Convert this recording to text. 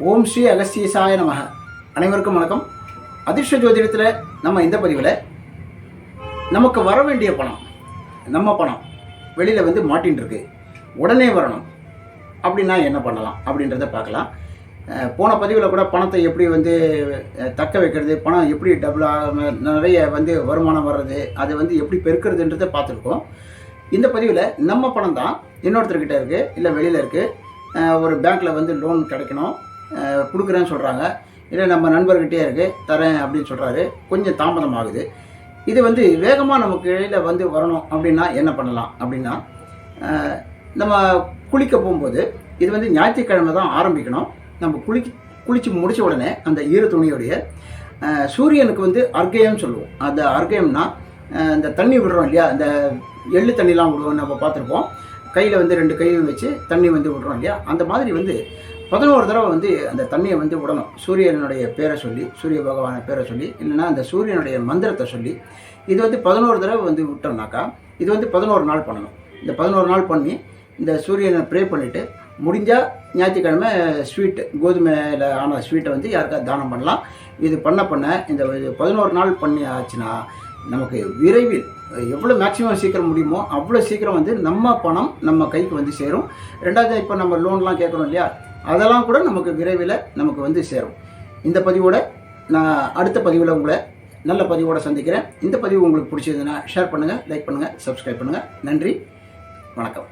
ஓம் ஸ்ரீ அகஸ்தீசாய நமக. அனைவருக்கும் வணக்கம். அதிர்ஷ்ட ஜோதிடத்தில் நம்ம இந்த பதிவில் நமக்கு வர வேண்டிய பணம் நம்ம பணம் வெளியில் வந்து மாட்டின்னு இருக்கு உடனே வரணும். அப்படின்னா என்ன பண்ணலாம்? அப்படின்றத பார்க்கலாம். போன பதிவில் கூட பணத்தை எப்படி வந்து தக்க வைக்கிறது பணம் எப்படி டபுள் நிறைய வந்து வருமானம் வர்றது அதை வந்து எப்படி பெருக்கிறதுன்றதை பார்த்துருக்கோம். இந்த பதிவில் நம்ம பணம் தான் இன்னொருத்தர்கிட்ட இருக்குது இல்லை வெளியில் இருக்குது ஒரு பேங்க்கில் வந்து லோன் கிடைக்கணும். கொடுக்குறேன்னு சொல்கிறாங்க இல்லை நம்ம நண்பர்கிட்டே இருக்குது தரேன் அப்படின்னு சொல்கிறாரு கொஞ்சம் தாமதம் ஆகுது இது வந்து வேகமாக நமக்கு இடையில் வந்து வரணும் அப்படின்னா என்ன பண்ணலாம் அப்படின்னா நம்ம குளிக்க போகும்போது இது வந்து ஞாயிற்றுக்கிழமை தான் ஆரம்பிக்கணும். நம்ம குளிக்க குளித்து முடித்த உடனே அந்த ஈர துணியோடைய சூரியனுக்கு வந்து அர்க்கயம்னு சொல்லுவோம். அந்த அர்க்கயம்னா இந்த தண்ணி விடுறோம் இல்லையா? அந்த எள்ளு தண்ணிலாம் விடுவோம் நம்ம பார்த்துருப்போம். கையில் வந்து ரெண்டு கையும் வச்சு தண்ணி வந்து விடுறோம் இல்லையா? அந்த மாதிரி வந்து பதினோரு தடவை வந்து அந்த தண்ணியை வந்து விடணும். சூரியனுடைய பேரை சொல்லி சூரிய பகவானை பேரை சொல்லி இல்லைன்னா அந்த சூரியனுடைய மந்திரத்தை சொல்லி இது வந்து பதினோரு தடவை வந்து விட்டோம்னாக்கா இது வந்து பதினோரு நாள் பண்ணணும். இந்த பதினோரு நாள் பண்ணி இந்த சூரியனை ப்ரே பண்ணிவிட்டு முடிஞ்சால் ஞாயிற்றுக்கிழமை ஸ்வீட்டு கோதுமையில் ஆன ஸ்வீட்டை வந்து யாருக்காவது தானம் பண்ணலாம். இது பண்ண பண்ண இந்த பதினோரு நாள் பண்ணி ஆச்சுன்னா நமக்கு விரைவில் எவ்வளோ மேக்ஸிமம் சீக்கிரம் முடியுமோ அவ்வளோ சீக்கிரம் வந்து நம்ம பணம் நம்ம கைக்கு வந்து சேரும். ரெண்டாவது இப்போ நம்ம லோன்லாம் கேட்குறோம் இல்லையா? அதெல்லாம் கூட நமக்கு விரைவில் நமக்கு வந்து சேரும். இந்த பதிவோட நான் அடுத்த பதிவில் உங்களை நல்ல பதிவோட சந்திக்கிறேன். இந்த பதிவு உங்களுக்கு பிடிச்சதுன்னா ஷேர் பண்ணுங்கள் லைக் பண்ணுங்கள் சப்ஸ்கிரைப் பண்ணுங்கள் நன்றி வணக்கம்.